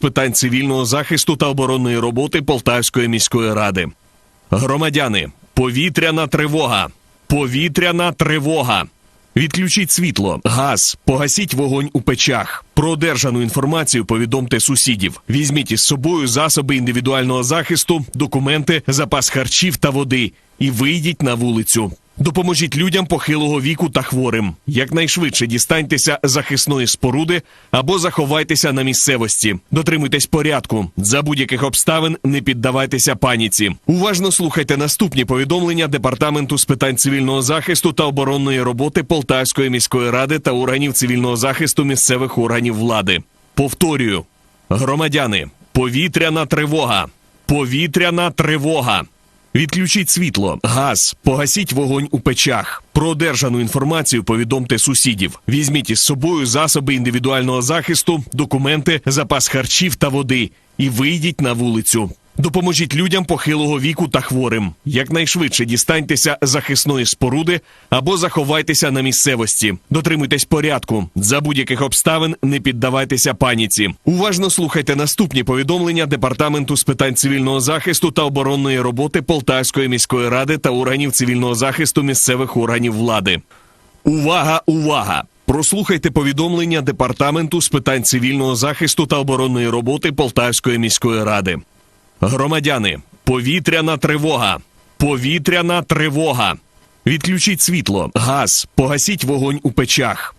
питань цивільного захисту та оборонної роботи Полтавської міської ради. Громадяни, повітряна тривога. Повітряна тривога. Відключіть світло, газ, погасіть вогонь у печах. Про одержану інформацію повідомте сусідів. Візьміть із собою засоби індивідуального захисту, документи, запас харчів та води і вийдіть на вулицю. Допоможіть людям похилого віку та хворим. Якнайшвидше дістаньтеся захисної споруди або заховайтеся на місцевості. Дотримуйтесь порядку. За будь-яких обставин не піддавайтеся паніці. Уважно слухайте наступні повідомлення департаменту з питань цивільного захисту та оборонної роботи Полтавської міської ради та органів цивільного захисту місцевих органів влади. Повторюю, громадяни, повітряна тривога. Повітряна тривога. Відключіть світло, газ, погасіть вогонь у печах. Про одержану інформацію повідомте сусідів. Візьміть із собою засоби індивідуального захисту, документи, запас харчів та води і вийдіть на вулицю. Допоможіть людям похилого віку та хворим. Якнайшвидше дістаньтеся захисної споруди або заховайтеся на місцевості. Дотримуйтесь порядку. За будь-яких обставин не піддавайтеся паніці. Уважно слухайте наступні повідомлення департаменту з питань цивільного захисту та оборонної роботи Полтавської міської ради та органів цивільного захисту місцевих органів влади. Увага, увага! Прослухайте повідомлення департаменту з питань цивільного захисту та оборонної роботи Полтавської міської ради. Громадяни, повітряна тривога. Повітряна тривога. Відключіть світло, газ, погасіть вогонь у печах.